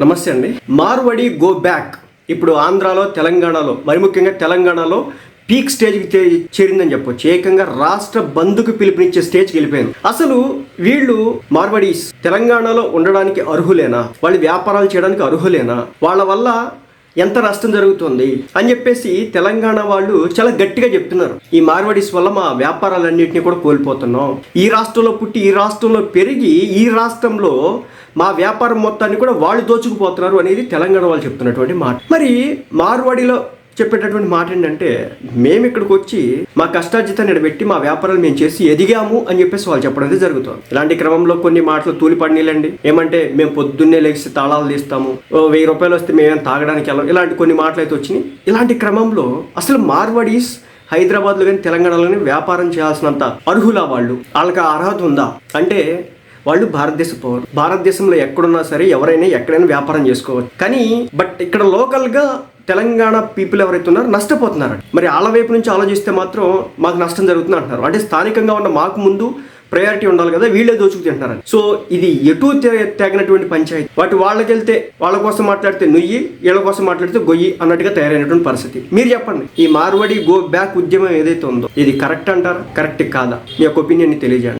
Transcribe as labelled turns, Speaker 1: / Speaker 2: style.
Speaker 1: నమస్తే అండి. Marwadi go back. ఇప్పుడు ఆంధ్రాలో తెలంగాణలో మరి ముఖ్యంగా తెలంగాణలో పీక్ స్టేజ్కి చేరిందని చెప్పొచ్చు. ఏకంగా రాష్ట్ర బంధుకు పిలుపునిచ్చే స్టేజ్కి వెళ్ళిపోయింది అసలు వీళ్ళు మార్వడీస్ తెలంగాణలో ఉండడానికి అర్హులేనా? వాళ్ళు వ్యాపారాలు చేయడానికి అర్హులేనా? వాళ్ళ వల్ల ఎంత నష్టం జరుగుతుంది అని చెప్పేసి తెలంగాణ వాళ్ళు చాలా గట్టిగా చెప్తున్నారు. ఈ మార్వడీస్ వల్ల మా వ్యాపారాలన్నింటినీ కూడా కోల్పోతున్నాం. ఈ రాష్ట్రంలో పుట్టి ఈ రాష్ట్రంలో పెరిగి ఈ రాష్ట్రంలో మా వ్యాపారం మొత్తాన్ని కూడా వాళ్ళు దోచుకుపోతున్నారు అనేది తెలంగాణ వాళ్ళు చెప్తున్నటువంటి మాట. మరి మార్వాడిలో చెప్పేటటువంటి మాట ఏంటంటే మేము ఇక్కడికి వచ్చి మా కష్టార్జితాన్ని నిలబెట్టి మా వ్యాపారాలు మేము చేసి ఎదిగాము అని చెప్పేసి వాళ్ళు చెప్పడం అయితే జరుగుతుంది. ఇలాంటి క్రమంలో కొన్ని మాటలు తూలిపడినీలండి ఏమంటే మేము పొద్దున్నే లేచి తాళాలు తీస్తాము ఓ వెయ్యి రూపాయలు వస్తే మేమేం తాగడానికి వెళ్ళాం ఇలాంటి కొన్ని మాటలు అయితే వచ్చినాయి. ఇలాంటి క్రమంలో అసలు మార్వాడీస్ హైదరాబాద్లో కానీ తెలంగాణలో కానీ వ్యాపారం చేయాల్సినంత అర్హులా వాళ్ళు? వాళ్ళకి అర్హత ఉందా? అంటే వాళ్ళు భారతదేశ పౌరులు. భారతదేశంలో ఎక్కడున్నా సరే ఎవరైనా ఎక్కడైనా వ్యాపారం చేసుకోవచ్చు. కానీ బట్ ఇక్కడ లోకల్గా తెలంగాణ పీపుల్ ఎవరైతే ఉన్నారో నష్టపోతున్నారు మరి వాళ్ళ వైపు నుంచి ఆలోచిస్తే మాత్రం మాకు నష్టం జరుగుతుంది అంటున్నారు. అంటే స్థానికంగా ఉన్న మాకు ముందు ప్రయారిటీ ఉండాలి కదా వీళ్ళే దోచుకు తింటున్నారని సో ఇది ఎటు తే- పంచాయతీ. వాటి వాళ్ళకి వెళ్తే వాళ్ళ కోసం మాట్లాడితే నుయ్యి వీళ్ళ కోసం మాట్లాడితే గొయ్యి అన్నట్టుగా తయారైనటువంటి పరిస్థితి. మీరు చెప్పండి ఈ మార్వడి గో బ్యాక్ ఉద్యమం ఏదైతే ఉందో ఇది కరెక్ట్ అంటారా? కరెక్ట్ కాదా? మీ యొక్క ఒపీనియన్ తెలియజేయండి.